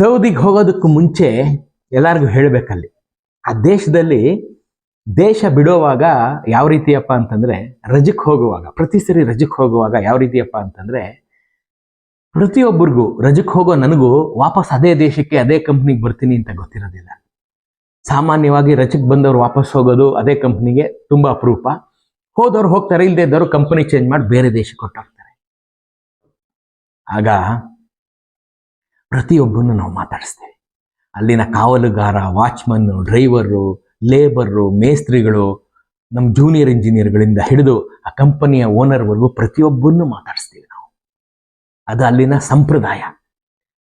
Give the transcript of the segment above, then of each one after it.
ಸೌದಿಗೆ ಹೋಗೋದಕ್ಕೂ ಮುಂಚೆ ಎಲ್ಲರಿಗೂ ಹೇಳಬೇಕಲ್ಲಿ. ಆ ದೇಶದಲ್ಲಿ ದೇಶ ಬಿಡುವಾಗ ಯಾವ ರೀತಿಯಪ್ಪ ಅಂತಂದ್ರೆ ರಜಕ್ಕೆ ಹೋಗುವಾಗ, ಪ್ರತಿ ಸರಿ ರಜಕ್ಕೆ ಹೋಗುವಾಗ ಯಾವ ರೀತಿಯಪ್ಪ ಅಂತಂದ್ರೆ ಪ್ರತಿಯೊಬ್ಬರಿಗೂ ರಜಕ್ಕೆ ಹೋಗೋ ನನಗೂ ವಾಪಸ್ ಅದೇ ದೇಶಕ್ಕೆ ಅದೇ ಕಂಪ್ನಿಗೆ ಬರ್ತೀನಿ ಅಂತ ಗೊತ್ತಿರೋದಿಲ್ಲ. ಸಾಮಾನ್ಯವಾಗಿ ರಜಕ್ಕೆ ಬಂದವರು ವಾಪಸ್ ಹೋಗೋದು ಅದೇ ಕಂಪ್ನಿಗೆ ತುಂಬಾ ಅಪರೂಪ. ಹೋದವ್ರು ಹೋಗ್ತಾರೆ ಇಲ್ಲದೆ ಇದ್ದವರು ಕಂಪನಿ ಚೇಂಜ್ ಮಾಡಿ ಬೇರೆ ದೇಶಕ್ಕೆ ಕೊಟ್ಟೋಗ್ತಾರೆ ಆಗ ಪ್ರತಿಯೊಬ್ಬನ್ನು ನಾವು ಮಾತಾಡಿಸ್ತೇವೆ. ಅಲ್ಲಿನ ಕಾವಲುಗಾರ ವಾಚ್ಮನ್ನು ಡ್ರೈವರು, ಲೇಬರು, ಮೇಸ್ತ್ರಿಗಳು, ನಮ್ಮ ಜೂನಿಯರ್ ಇಂಜಿನಿಯರ್ಗಳಿಂದ ಹಿಡಿದು ಆ ಕಂಪನಿಯ ಓನರ್ವರೆಗೂ ಪ್ರತಿಯೊಬ್ಬರನ್ನು ಮಾತಾಡಿಸ್ತೀವಿ ನಾವು. ಅದು ಅಲ್ಲಿನ ಸಂಪ್ರದಾಯ.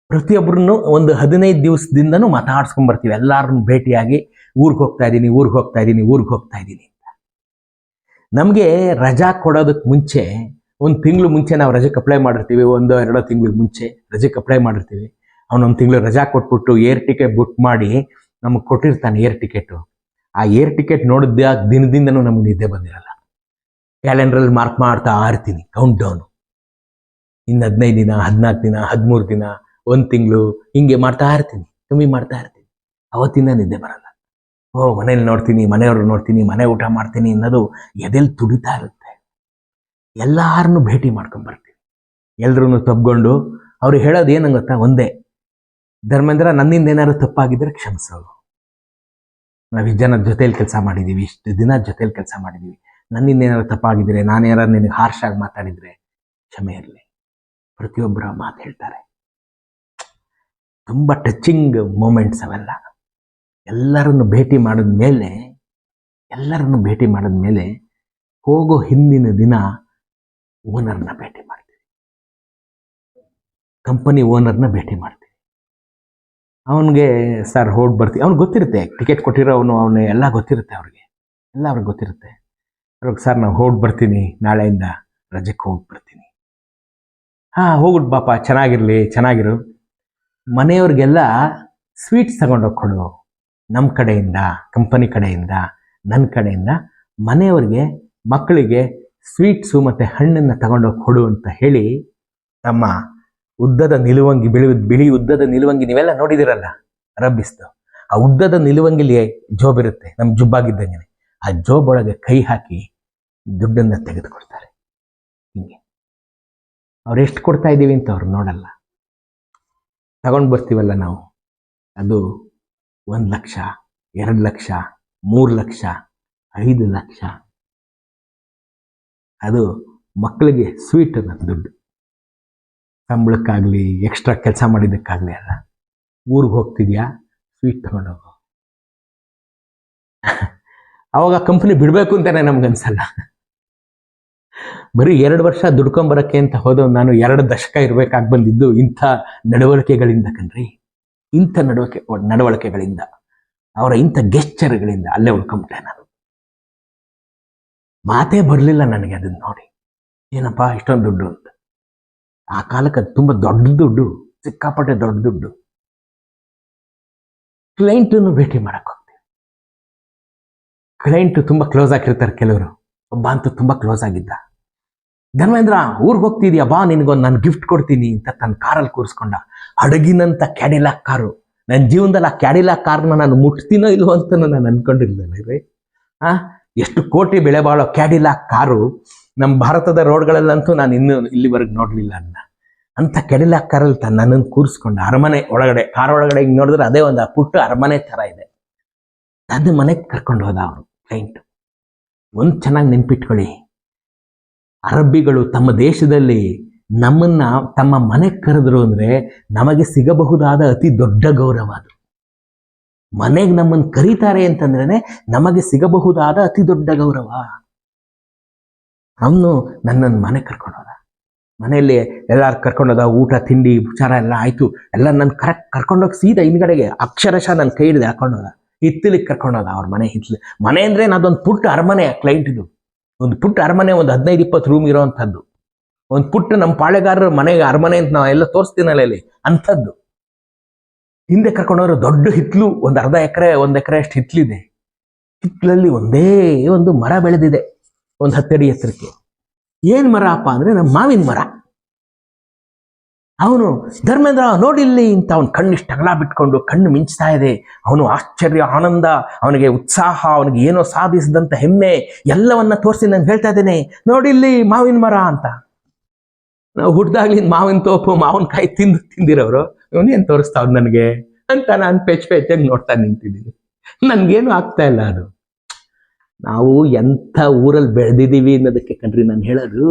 ಪ್ರತಿಯೊಬ್ಬರನ್ನು ಒಂದು ಹದಿನೈದು ದಿವಸದಿಂದನೂ ಮಾತಾಡ್ಸ್ಕೊಂಡ್ ಬರ್ತೀವಿ. ಎಲ್ಲರನ್ನು ಭೇಟಿಯಾಗಿ ಊರಿಗೆ ಹೋಗ್ತಾ ಇದ್ದೀನಿ, ಊರಿಗೆ ಹೋಗ್ತಾ ಇದ್ದೀನಿ, ಊರಿಗೆ ಹೋಗ್ತಾ ಇದ್ದೀನಿ ಅಂತ. ನಮಗೆ ರಜಾ ಕೊಡೋದಕ್ಕೆ ಮುಂಚೆ, ಒಂದು ತಿಂಗಳು ಮುಂಚೆ ನಾವು ರಜೆಗೆ ಅಪ್ಲೈ ಮಾಡಿರ್ತೀವಿ, ಒಂದು ಎರಡು ತಿಂಗಳಿಗೆ ಮುಂಚೆ ರಜೆಗೆ ಅಪ್ಲೈ ಮಾಡಿರ್ತೀವಿ. ಅವನೊಂದು ತಿಂಗಳು ರಜಾ ಕೊಟ್ಬಿಟ್ಟು ಏರ್ ಟಿಕೆಟ್ ಬುಕ್ ಮಾಡಿ ನಮಗೆ ಕೊಟ್ಟಿರ್ತಾನೆ ಏರ್ ಟಿಕೆಟು. ಆ ಏರ್ ಟಿಕೆಟ್ ನೋಡಿದ್ದೆ ದಿನದಿಂದನೂ ನಮ್ಗೆ ನಿದ್ದೆ ಬಂದಿರಲ್ಲ. ಕ್ಯಾಲೆಂಡ್ರಲ್ಲಿ ಮಾರ್ಕ್ ಮಾಡ್ತಾ ಆರ್ತೀನಿ ಕೌಂಟ್ ಡೌನು ಇನ್ನು ಹದಿನೈದು ದಿನ ಹದಿನಾಲ್ಕು ದಿನ, ಹದಿಮೂರು ದಿನ, ಒಂದು ತಿಂಗಳು ಹಿಂಗೆ ಮಾಡ್ತಾ ಇರ್ತೀನಿ ಕಮ್ಮಿ ಮಾಡ್ತಾ ಇರ್ತೀನಿ ಅವತ್ತಿಂದ ನಿದ್ದೆ ಬರಲ್ಲ. ಓ, ಮನೇಲಿ ನೋಡ್ತೀನಿ ಮನೆಯವ್ರು ನೋಡ್ತೀನಿ, ಮನೆ ಊಟ ಮಾಡ್ತೀನಿ ಅನ್ನೋದು ಎದೆಲ್ಲಿ ತುಡಿತಾ ಇರುತ್ತೆ. ಎಲ್ಲಾರನ್ನು ಭೇಟಿ ಮಾಡ್ಕೊಂಡ್ ಬರ್ತೀವಿ ಎಲ್ರೂ ತಬ್ಕೊಂಡು ಅವ್ರು ಹೇಳೋದು ಏನು ಗೊತ್ತಾ? ಒಂದೇ. ಧರ್ಮೇಂದ್ರ, ನನ್ನಿಂದ ಏನಾದ್ರು ತಪ್ಪಾಗಿದ್ರೆ ಕ್ಷಮಿಸೋದು ನಾವು ಇಷ್ಟು ಜನ ಜೊತೆಯಲ್ಲಿ ಕೆಲಸ ಮಾಡಿದ್ದೀವಿ ಇಷ್ಟು ದಿನ ಜೊತೆಯಲ್ಲಿ ಕೆಲಸ ಮಾಡಿದ್ದೀವಿ ನನ್ನಿಂದ ಏನಾದ್ರು ತಪ್ಪಾಗಿದ್ರೆ, ನಾನು ಯಾರು ನಿನಗೆ ಹಾರ್ಶ್ ಆಗಿ ಮಾತಾಡಿದ್ರೆ ಕ್ಷಮೆ ಇರಲಿ. ಪ್ರತಿಯೊಬ್ಬರ ಮಾತು ಹೇಳ್ತಾರೆ. ತುಂಬ ಟಚಿಂಗ್ ಮೂಮೆಂಟ್ಸ್ ಅವೆಲ್ಲ. ಎಲ್ಲರನ್ನು ಭೇಟಿ ಮಾಡಿದ ಮೇಲೆ, ಎಲ್ಲರನ್ನು ಭೇಟಿ ಮಾಡಿದ ಮೇಲೆ ಹೋಗೋ ಹಿಂದಿನ ದಿನ ಓನರ್ನ ಭೇಟಿ ಮಾಡ್ತೀವಿ. ಕಂಪನಿ ಓನರ್ನ ಭೇಟಿ ಮಾಡ್ತೀವಿ. ಅವನಿಗೆ ಸರ್ ಹೋಗಿ ಬರ್ತೀವಿ ಅವ್ನಿಗೆ ಗೊತ್ತಿರುತ್ತೆ ಟಿಕೆಟ್ ಕೊಟ್ಟಿರೋ ಅವನು ಎಲ್ಲ ಗೊತ್ತಿರುತ್ತೆ ಅವ್ರಿಗೆ. ಎಲ್ಲ ಅವ್ರಿಗೆ ಗೊತ್ತಿರುತ್ತೆ. ಅವ್ರಿಗೆ ಸರ್ ನಾವು ಹೋಗಿ ಬರ್ತೀನಿ, ನಾಳೆಯಿಂದ ರಜೆಕ್ಕೆ ಹೋಗಿ ಬರ್ತೀನಿ. ಹಾಂ ಹೋಗ್ಬಿಟ್ಟು ಬಾಪ, ಚೆನ್ನಾಗಿರಲಿ, ಚೆನ್ನಾಗಿರು. ಮನೆಯವ್ರಿಗೆಲ್ಲ ಸ್ವೀಟ್ಸ್ ತಗೊಂಡೋಗಿ ಕೊಡು. ನಮ್ಮ ಕಡೆಯಿಂದ ಕಂಪನಿ ಕಡೆಯಿಂದ ನನ್ನ ಕಡೆಯಿಂದ ಮನೆಯವ್ರಿಗೆ, ಮಕ್ಕಳಿಗೆ ಸ್ವೀಟ್ಸು ಮತ್ತು ಹಣ್ಣನ್ನು ತಗೊಂಡೋಗಿ ಕೊಡು ಅಂತ ಹೇಳಿ ತಮ್ಮ ಉದ್ದದ ನಿಲುವಂಗಿ, ಬಿಳಿ ಬಿಳಿ ಉದ್ದದ ನಿಲುವಂಗಿ ನೀವೆಲ್ಲ ನೋಡಿದಿರಲ್ಲ? ರಬ್ಬಿಸ್ತು ಆ ಉದ್ದದ ನಿಲುವಂಗಿಲಿ ಜೋಬ್ ಇರುತ್ತೆ. ನಮ್ಮ ಜುಬ್ಬಾಗಿದ್ದಂಗೆ ಆ ಜೋಬ್ ಒಳಗೆ ಕೈ ಹಾಕಿ ದುಡ್ಡನ್ನು ತೆಗೆದುಕೊಡ್ತಾರೆ. ಹಿಂಗೆ. ಅವ್ರು ಎಷ್ಟು ಕೊಡ್ತಾ ಇದ್ದೀವಿ ಅಂತ ಅವ್ರು ನೋಡಲ್ಲ. ತಗೊಂಡು ಬರ್ತೀವಲ್ಲ ನಾವು? ಅದು ಒಂದು ಲಕ್ಷ, ಎರಡು ಲಕ್ಷ, ಮೂರು ಲಕ್ಷ, ಐದು ಲಕ್ಷ. ಅದು ಮಕ್ಕಳಿಗೆ ಸ್ವೀಟ್ ಅನ್ನೋದು ದುಡ್ಡು. ಸಂಬಳಕ್ಕಾಗಲಿ ಎಕ್ಸ್ಟ್ರಾ ಕೆಲಸ ಮಾಡಿದ್ದಕ್ಕಾಗಲಿ ಅಲ್ಲ. ಊರಿಗೆ ಹೋಗ್ತಿದ್ಯಾ? ಸ್ವೀಟ್ ತೊಗೊಂಡೋಗು. ಅವಾಗ ಕಂಪ್ನಿ ಬಿಡಬೇಕು ಅಂತಾನೆ ನಮ್ಗನ್ಸಲ್ಲ. ಬರೀ ಎರಡು ವರ್ಷ ದುಡ್ಕೊಂಬರಕ್ಕೆ ಅಂತ ಹೋದವ್ ನಾನು ಎರಡು ದಶಕ ಇರಬೇಕಾಗಿ ಬಂದಿದ್ದು ಇಂಥ ನಡವಳಿಕೆಗಳಿಂದ ಕಣ್ರಿ. ಇಂಥ ನಡವಳಿಕೆ, ನಡವಳಿಕೆಗಳಿಂದ. ಅವರ ಇಂಥ ಗೆಸ್ಚರ್ಗಳಿಂದ ಅಲ್ಲೇ ಉಳ್ಕೊಂಬಿಟ್ಟೆ ನಾನು. ಮಾತೇ ಬರಲಿಲ್ಲ ನನಗೆ ಅದನ್ನ ನೋಡಿ. ಏನಪ್ಪ, ಇಷ್ಟೊಂದು ದುಡ್ಡು ಅಂತ. ಆ ಕಾಲಕ್ಕೆ ಅದು ತುಂಬ ದೊಡ್ಡ ದುಡ್ಡು, ಸಿಕ್ಕಾಪಟ್ಟೆ ದೊಡ್ಡ ದುಡ್ಡು. ಕ್ಲೈಂಟನ್ನು ಭೇಟಿ ಮಾಡಕ್ ಹೋಗ್ತೀವಿ. ಕ್ಲೈಂಟ್ ತುಂಬ ಕ್ಲೋಸ್ ಆಗಿರ್ತಾರೆ ಕೆಲವರು. ಒಬ್ಬ ಅಂತೂ ತುಂಬ ಕ್ಲೋಸ್ ಆಗಿದ್ದ. ಧರ್ಮೇಂದ್ರ, ಊರಿಗೆ ಹೋಗ್ತಿದ್ಯಾ? ಬಾ, ನಿನಗೊಂದು ನಾನು ಗಿಫ್ಟ್ ಕೊಡ್ತೀನಿ ಅಂತ ತನ್ನ ಕಾರಲ್ಲಿ ಕೂರಿಸ್ಕೊಂಡ. ಹಡಗಿನಂತ ಕ್ಯಾಡಿಲಾಕ್ ಕಾರು. ನನ್ನ ಜೀವನದಲ್ಲಿ ಆ ಕ್ಯಾಡಿಲಾಕ್ ಕಾರ್ನ ನಾನು ಮುಟ್ತೀನೋ ಇಲ್ವೋ ಅಂತ ನಾನು ಅನ್ಕೊಂಡಿರ್ಲಿಲ್ಲ ರೀ. ಆ, ಎಷ್ಟು ಕೋಟಿ ಬೆಲೆ ಬಾಳೋ ಕ್ಯಾಡಿಲಾಕ್ ಕಾರು. ನಮ್ಮ ಭಾರತದ ರೋಡ್ಗಳಲ್ಲಂತೂ ನಾನು ಇನ್ನೂ ಇಲ್ಲಿವರೆಗೆ ನೋಡಲಿಲ್ಲ ಅದನ್ನ ಅಂತ ಕೆಡಿಲ ಕಾರಲ್ಲಿ ತ ನನ್ನನ್ನು ಕೂರಿಸ್ಕೊಂಡು ಅರಮನೆ ಒಳಗಡೆ, ಕಾರ್ ಒಳಗಡೆ ಹಿಂಗೆ ನೋಡಿದ್ರೆ ಅದೇ ಒಂದು ಪುಟ್ಟ ಅರಮನೆ ಥರ ಇದೆ. ನನ್ನ ಮನೆಗೆ ಕರ್ಕೊಂಡು ಹೋದ ಅವನು ಕ್ಲೈಂಟ್ ಒಂದು ಚೆನ್ನಾಗಿ ನೆನ್ಪಿಟ್ಕೊಳ್ಳಿ. ಅರಬ್ಬಿಗಳು ತಮ್ಮ ದೇಶದಲ್ಲಿ ನಮ್ಮನ್ನ ತಮ್ಮ ಮನೆಗೆ ಕರೆದ್ರು ಅಂದ್ರೆ ನಮಗೆ ಸಿಗಬಹುದಾದ ಅತಿ ದೊಡ್ಡ ಗೌರವ ಅದು. ಮನೆಗೆ ನಮ್ಮನ್ನು ಕರೀತಾರೆ ಅಂತಂದ್ರೆ ನಮಗೆ ಸಿಗಬಹುದಾದ ಅತಿ ದೊಡ್ಡ ಗೌರವ. ಅವನು ನನ್ನನ್ನು ಮನೆ ಕರ್ಕೊಂಡೋದ ಮನೆಯಲ್ಲಿ ಎಲ್ಲಾರು ಕರ್ಕೊಂಡೋದ ಊಟ, ತಿಂಡಿ ಉಪಚಾರ ಎಲ್ಲ ಆಯ್ತು. ಎಲ್ಲ ನನ್ನ ಕರೆಕ್ಟ್ ಕರ್ಕೊಂಡೋಗಿ ಸೀದಾ ಹಿಂದ್ಗಡೆಗೆ ಅಕ್ಷರಶಃ ನನ್ನ ಕೈ ಹಿಡಿದು ಹಾಕೊಂಡೋದ ಹಿತ್ತಲಿಗೆ ಕರ್ಕೊಂಡೋದ ಅವ್ರ ಮನೆ ಹಿತ್ತಲು ಮನೆ ಅಂದರೆ ಅದೊಂದು ಪುಟ್ಟ ಅರಮನೆ ಕ್ಲೈಂಟಿದು ಒಂದು ಪುಟ್ಟ ಅರಮನೆ, ಒಂದು ಹದಿನೈದು ಇಪ್ಪತ್ತು ರೂಮ್ ಇರೋವಂಥದ್ದು. ಒಂದು ಪುಟ್ಟ ನಮ್ಮ ಪಾಳೆಗಾರರ ಮನೆಗೆ ಅರಮನೆ ಅಂತ ನಾವು ಎಲ್ಲ ತೋರಿಸ್ತೀನಲ್ಲ ಇಲ್ಲಿ, ಅಂಥದ್ದು. ಹಿಂದೆ ಕರ್ಕೊಂಡೋದ್ರು ದೊಡ್ಡ ಹಿತ್ಲು, ಒಂದು ಅರ್ಧ ಎಕರೆ, ಒಂದು ಎಕರೆ ಅಷ್ಟು ಹಿತ್ಲಿದೆ. ಹಿತ್ಲಲ್ಲಿ ಒಂದೇ ಒಂದು ಮರ ಬೆಳೆದಿದೆ. ಒಂದು ಹತ್ತಡಿ ಎತ್ತರಕ್ಕೆ. ಏನ್ ಮರ ಅಪ್ಪ ಅಂದ್ರೆ ನಮ್ಮ ಮಾವಿನ ಮರ. ಅವನು ಧರ್ಮೇಂದ್ರ ನೋಡಿಲ್ಲಿ ಅಂತ ಅವನ ಕಣ್ಣಿಷ್ಟು ಅಗಲ ಬಿಟ್ಕೊಂಡು ಕಣ್ಣು ಮಿಂಚ್ತಾ ಇದೆ. ಅವನು ಆಶ್ಚರ್ಯ, ಆನಂದ, ಅವನಿಗೆ ಉತ್ಸಾಹ, ಅವನಿಗೆ ಏನೋ ಸಾಧಿಸಿದಂಥ ಹೆಮ್ಮೆ, ಎಲ್ಲವನ್ನ ತೋರಿಸಿ ನಾನು ಹೇಳ್ತಾ ಇದ್ದೇನೆ. ನೋಡಿಲ್ಲಿ ಮಾವಿನ ಮರ ಅಂತ. ನಾವು ಹುಡ್ದಾಗ್ಲಿ ಮಾವಿನ ತೋಪು ಮಾವಿನಕಾಯಿ ತಿಂದು ತಿಂದಿರೋರು. ಇವನೇನು ತೋರಿಸ್ತಾವ್ ನನಗೆ? ಅಂತ ನಾನು ಪೆಚ್ ಪೆಚ್ಚಾಗಿ ನೋಡ್ತಾ ನಿಂತಿದ್ದೀನಿ. ನನ್ಗೇನು ಆಗ್ತಾ ಇಲ್ಲ ಅದು. ನಾವು ಎಂಥ ಊರಲ್ಲಿ ಬೆಳೆದಿದ್ದೀವಿ ಅನ್ನೋದಕ್ಕೆ ಕಣ್ರಿ, ನಾನು ಹೇಳೋದು,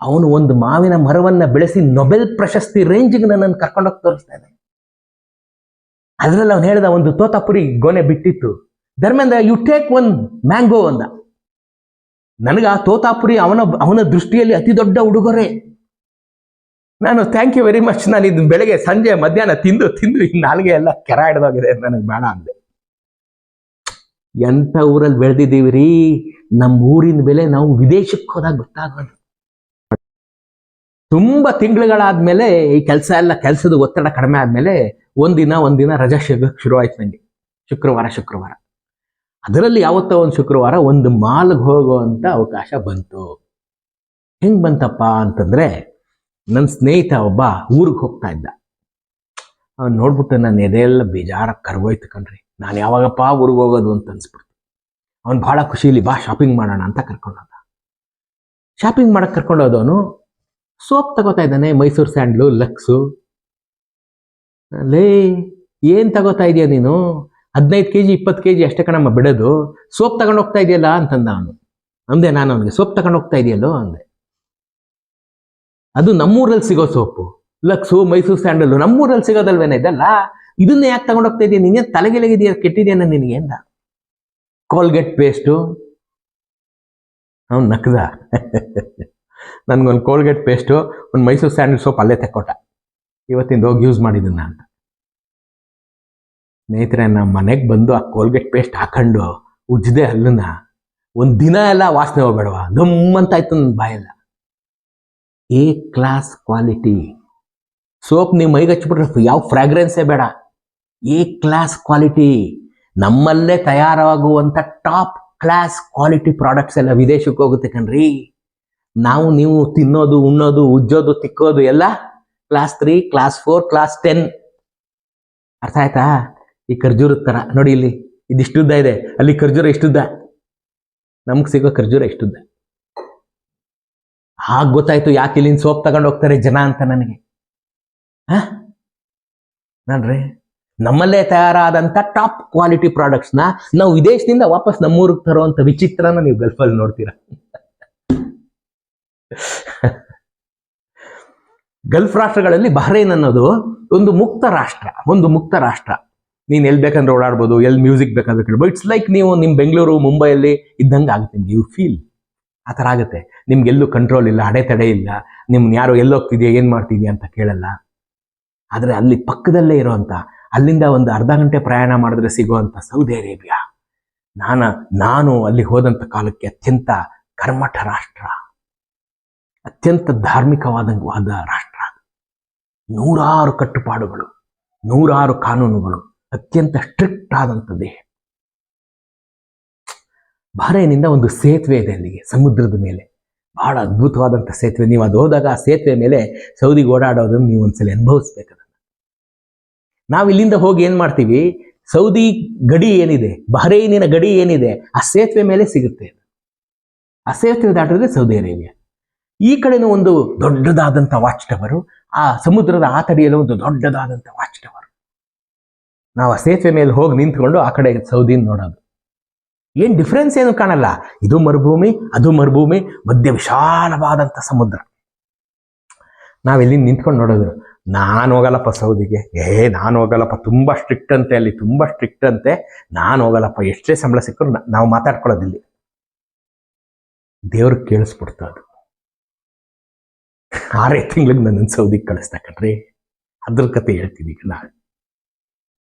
ಅವನು ಒಂದು ಮಾವಿನ ಮರವನ್ನ ಬೆಳೆಸಿ ನೊಬೆಲ್ ಪ್ರಶಸ್ತಿ ರೇಂಜ್ಗೆ ನನ್ನನ್ನು ಕರ್ಕೊಂಡೋಗಿ ತೋರಿಸ್ತಾ ಇದ್ದಾನೆ. ಅದರಲ್ಲಿ ಅವನು ಹೇಳಿದ ಒಂದು ತೋತಾಪುರಿ ಗೊನೆ ಬಿಟ್ಟಿತ್ತು. Dharmendra you take one mango ಅಂದ. ನನಗೆ ಆ ತೋತಾಪುರಿ ಅವನ ಅವನ ದೃಷ್ಟಿಯಲ್ಲಿ ಅತಿ ದೊಡ್ಡ ಉಡುಗೊರೆ. ನಾನು ಥ್ಯಾಂಕ್ ಯು ವೆರಿ ಮಚ್ ನಾನು ಇದು ಬೆಳಗ್ಗೆ, ಸಂಜೆ, ಮಧ್ಯಾಹ್ನ ತಿಂದು ತಿಂದು, ಈ ನಾಲ್ಗೆ ಎಲ್ಲ ಕೆರ ಹಿಡ್ದೋಗಿದೆ. ನನಗೆ ಬೇಡ ಅಂದೆ. ಎಂಥ ಊರಲ್ಲಿ ಬೆಳೆದಿದ್ದೀವಿ ರೀ ನಮ್ಮ ಊರಿನ ಬೆಲೆ ನಾವು ವಿದೇಶಕ್ಕೆ ಹೋದಾಗ ಗೊತ್ತಾಗೋದು. ತುಂಬ ತಿಂಗಳುಗಳಾದ್ಮೇಲೆ ಈ ಕೆಲಸ ಎಲ್ಲ ಕೆಲಸದ ಒತ್ತಡ ಕಡಿಮೆ ಆದ್ಮೇಲೆ ಒಂದಿನ ಒಂದಿನ ರಜಾ ಶುರು ಶುರುವಾಯ್ತು ನನಗೆ ಶುಕ್ರವಾರ ಶುಕ್ರವಾರ. ಅದರಲ್ಲಿ ಯಾವತ್ತೋ ಒಂದು ಶುಕ್ರವಾರ ಒಂದು ಮಾಲ್ಗೆ ಹೋಗುವಂಥ ಅವಕಾಶ ಬಂತು. ಹೆಂಗ್ ಬಂತಪ್ಪ ಅಂತಂದ್ರೆ ನನ್ನ ಸ್ನೇಹಿತ ಒಬ್ಬ ಊರಿಗೆ ಹೋಗ್ತಾ ಇದ್ದ. ಅವ್ನು ನೋಡ್ಬಿಟ್ಟು ನನ್ನ ಎದೆಯೆಲ್ಲ ಬೇಜಾರ ಕರ್ಗೋಯ್ತು ಕಣ್ರಿ. ನಾನು ಯಾವಾಗಪ್ಪ ಊರಿಗೆ ಹೋಗೋದು ಅಂತ ಅನ್ಸ್ಬಿಡ್ತು. ಅವ್ನು ಭಾಳ ಖುಷಿಲಿ, ಬಾ ಶಾಪಿಂಗ್ ಮಾಡೋಣ ಅಂತ ಕರ್ಕೊಂಡೋದ ಶಾಪಿಂಗ್ ಮಾಡಕ್ಕೆ ಕರ್ಕೊಂಡೋದವನು ಸೋಪ್ ತಗೋತಾ ಇದ್ದಾನೆ, ಮೈಸೂರು ಸ್ಯಾಂಡ್ಲು, ಲಕ್ಸು. ಲೇ, ಏನು ತಗೋತಾ ಇದೆಯಾ ನೀನು? ಹದಿನೈದು ಕೆ ಜಿ ಇಪ್ಪತ್ತು ಕೆ ಜಿ ಅಷ್ಟೇ ಕಣಮ್ಮ ಬಿಡೋದು. ಸೋಪ್ ತಗೊಂಡು ಹೋಗ್ತಾ ಇದೆಯಲ್ಲ ಅಂತಂದ ಅವನು. ಅಂದೆ, ನಾನು ಅವನಿಗೆ ಸೋಪ್ ತಗೊಂಡು ಹೋಗ್ತಾ ಇದೆಯಲ್ಲೋ ಅಂದೆ. ಅದು ನಮ್ಮೂರಲ್ಲಿ ಸಿಗೋ ಸೋಪು. ಲಕ್ಸು, ಮೈಸೂರು ಸ್ಯಾಂಡಲ್ಲು ನಮ್ಮೂರಲ್ಲಿ ಸಿಗೋದಲ್ವೇನೆ ಇದಲ್ಲ? ಇದನ್ನ ಯಾಕೆ ತಗೊಂಡೋಗ್ತಾ ಇದೀಯ? ತಲೆಗೆ ತಲೆಗೆಲಗಿದೆಯಾ ಕೆಟ್ಟಿದೆಯನ್ನ ನಿನಗೆ ಅಂದ ಕೋಲ್ಗೇಟ್ ಪೇಸ್ಟು ಅವ್ನು ನಕ್ದ ನನಗೊಂದು ಕೋಲ್ಗೆಟ್ ಪೇಸ್ಟು ಒಂದು ಮೈಸೂರು ಸ್ಯಾಂಡಲ್ ಸೋಪ್ ಅಲ್ಲೇ ತೆಕ್ಕೊಟ್ಟ. ಇವತ್ತಿಂದ ಹೋಗಿ ಯೂಸ್ ಮಾಡಿದ್ದನ್ನ ಅಂತ ಸ್ನೇಹಿತರೆ ನಮ್ಮ ಮನೆಗೆ ಬಂದು ಆ ಕೋಲ್ಗೆಟ್ ಪೇಸ್ಟ್ ಹಾಕೊಂಡು ಉಜ್ಜದೆ ಅಲ್ಲನ್ನ ಒಂದು ದಿನ ಎಲ್ಲ ವಾಸನೆ ಹೋಗ್ಬೇಡವಾ? ಗಮ್ಮಂತಾಯ್ತು ನನ್ನ ಬಾಯೆಲ್ಲ. ಎ ಕ್ಲಾಸ್ ಕ್ವಾಲಿಟಿ ಸೋಪ್ ನೀವು ಮೈಗೆ ಹಚ್ಬಿಟ್ರೆ ಯಾವ ಫ್ರಾಗ್ರೆನ್ಸೇ ಬೇಡ. A class quality. ನಮ್ಮಲ್ಲೇ ತಯಾರಾಗುವಂಥ ಟಾಪ್ ಕ್ಲಾಸ್ ಕ್ವಾಲಿಟಿ ಪ್ರಾಡಕ್ಟ್ಸ್ ಎಲ್ಲ ವಿದೇಶಕ್ಕೆ ಹೋಗುತ್ತೆ ಕಣ್ರಿ. ನಾವು ನೀವು ತಿನ್ನೋದು, ಉಣ್ಣೋದು, ಉಜ್ಜೋದು, ತಿಕ್ಕೋದು ಎಲ್ಲ class three, class four, class ten. ಅರ್ಥ ಆಯ್ತಾ? ಈ ಖರ್ಜೂರದ ಥರ ನೋಡಿ ಇಲ್ಲಿ ಇದಿಷ್ಟುದ್ದ ಇದೆ. ಅಲ್ಲಿ ಖರ್ಜೂರ ಇಷ್ಟುದ್ದ ನಮ್ಗೆ ಸಿಗೋ ಖರ್ಜೂರ ಇಷ್ಟುದ್ದ ಹಾಗೆ ಗೊತ್ತಾಯ್ತು ಯಾಕೆ ಇಲ್ಲಿಂದ ಸೋಪ್ ತಗೊಂಡು ಹೋಗ್ತಾರೆ ಜನ ಅಂತ ನನಗೆ. ನೋಡ್ರಿ ನಮ್ಮಲ್ಲೇ ತಯಾರಾದಂಥ ಟಾಪ್ ಕ್ವಾಲಿಟಿ ಪ್ರಾಡಕ್ಟ್ಸ್ನ ನಾವು ವಿದೇಶದಿಂದ ವಾಪಸ್ ನಮ್ಮೂರಿಗೆ ತರುವಂಥ ವಿಚಿತ್ರನ ನೀವು ಗಲ್ಫಲ್ಲಿ ನೋಡ್ತೀರಾ. ಗಲ್ಫ್ ರಾಷ್ಟ್ರಗಳಲ್ಲಿ ಬಹ್ರೈನ್ ಅನ್ನೋದು ಒಂದು ಮುಕ್ತ ರಾಷ್ಟ್ರ, ಒಂದು ಮುಕ್ತ ರಾಷ್ಟ್ರ. ನೀನು ಎಲ್ಲಿ ಬೇಕಂದ್ರೆ ಓಡಾಡ್ಬೋದು ಎಲ್ಲಿ ಮ್ಯೂಸಿಕ್ ಬೇಕಾದ್ರೆ ಕೇಳ್ಬೋದು. ಇಟ್ಸ್ ಲೈಕ್ ನೀವು ನಿಮ್ಮ ಬೆಂಗಳೂರು, ಮುಂಬೈಯಲ್ಲಿ ಇದ್ದಂಗೆ ಆಗುತ್ತೆ ನಿಮ್ಗೆ ಯು ಫೀಲ್ ಆ ಥರ ಆಗುತ್ತೆ. ನಿಮ್ಗೆ ಎಲ್ಲೂ ಕಂಟ್ರೋಲ್ ಇಲ್ಲ, ಅಡೆತಡೆ ಇಲ್ಲ. ನಿಮ್ನ ಯಾರು ಎಲ್ಲೋಗ್ತಿದ್ಯಾ, ಏನು ಮಾಡ್ತಿದ್ಯಾ ಅಂತ ಕೇಳಲ್ಲ. ಆದರೆ ಅಲ್ಲಿ ಪಕ್ಕದಲ್ಲೇ ಇರೋವಂಥ ಅಲ್ಲಿಂದ ಒಂದು ಅರ್ಧ ಗಂಟೆ ಪ್ರಯಾಣ ಮಾಡಿದ್ರೆ ಸಿಗುವಂಥ ಸೌದಿ ಅರೇಬಿಯಾ. ನಾನು ನಾನು ಅಲ್ಲಿ ಹೋದಂಥ ಕಾಲಕ್ಕೆ ಅತ್ಯಂತ ಕರ್ಮಠ ರಾಷ್ಟ್ರ. ಅತ್ಯಂತ ಧಾರ್ಮಿಕವಾದಂವಾದ ರಾಷ್ಟ್ರ. ನೂರಾರು ಕಟ್ಟುಪಾಡುಗಳು, ನೂರಾರು ಕಾನೂನುಗಳು, ಅತ್ಯಂತ ಸ್ಟ್ರಿಕ್ಟ್ ಆದಂಥ ದೇಹ. ಬಹರೇನಿಂದ ಒಂದು ಸೇತುವೆ ಇದೆ ಅಲ್ಲಿಗೆ, ಸಮುದ್ರದ ಮೇಲೆ. ಬಹಳ ಅದ್ಭುತವಾದಂಥ ಸೇತುವೆ. ನೀವು ಅದು ಹೋದಾಗ ಆ ಸೇತುವೆ ಮೇಲೆ ಸೌದಿಗೆ ಓಡಾಡೋದನ್ನು ನೀವು ಒಂದ್ಸಲ ಅನುಭವಿಸ್ಬೇಕು ನಾವು ಇಲ್ಲಿಂದ ಹೋಗಿ ಏನು ಮಾಡ್ತೀವಿ? ಸೌದಿ ಗಡಿ ಏನಿದೆ? ಬಹರೇನಿನ ಗಡಿ ಏನಿದೆ? ಆ ಸೇತುವೆ ಮೇಲೆ ಸಿಗುತ್ತೆ. ಆ ಸೇತುವೆ ದಾಟಿದ್ರೆ ಸೌದಿ ಅರೇಬಿಯಾ. ಈ ಕಡೆನೂ ಒಂದು ದೊಡ್ಡದಾದಂಥ ವಾಚ್ ಟವರು ಆ ಸಮುದ್ರದ ಆ ತಡಿಯಲ್ಲಿ ಒಂದು ದೊಡ್ಡದಾದಂಥ ವಾಚ್ ಟವರ್ ನಾವು ಆ ಸೇತುವೆ ಮೇಲೆ ಹೋಗಿ ನಿಂತ್ಕೊಂಡು ಆ ಕಡೆ ಸೌದಿನ ನೋಡೋದು. ಏನು ಡಿಫ್ರೆನ್ಸ್ ಏನು ಕಾಣಲ್ಲ. ಇದು ಮರುಭೂಮಿ, ಅದು ಮರುಭೂಮಿ, ಮಧ್ಯ ವಿಶಾಲವಾದಂಥ ಸಮುದ್ರ. ನಾವೆಲ್ಲಿ ನಿಂತ್ಕೊಂಡು ನೋಡೋದು. ನಾನು ಹೋಗಲ್ಲಪ್ಪ ಸೌದಿಗೆ. ಏ ನಾನು ಹೋಗಲ್ಲಪ್ಪ ತುಂಬ ಸ್ಟ್ರಿಕ್ಟ್ ಅಂತೆ ಅಲ್ಲಿ, ತುಂಬ ಸ್ಟ್ರಿಕ್ಟ್ ಅಂತೆ. ನಾನು ಹೋಗಲ್ಲಪ್ಪ ಎಷ್ಟೇ ಸಂಬಳ ಸಿಕ್ಕರು ನಾವು ಮಾತಾಡ್ಕೊಳ್ಳೋದಿಲ್ಲಿ ದೇವ್ರಿಗೆ ಕೇಳಿಸ್ಬಿಡ್ತು ಅದು ಆರೇ ತಿಂಗ್ಳಿಗೆ ನನ್ನನ್ನು ಸೌದಿಗೆ ಕಳಿಸ್ತಾ ಕಣ್ರಿ. ಅದ್ರ ಕತೆ ಹೇಳ್ತೀನಿ ನಾಳೆ.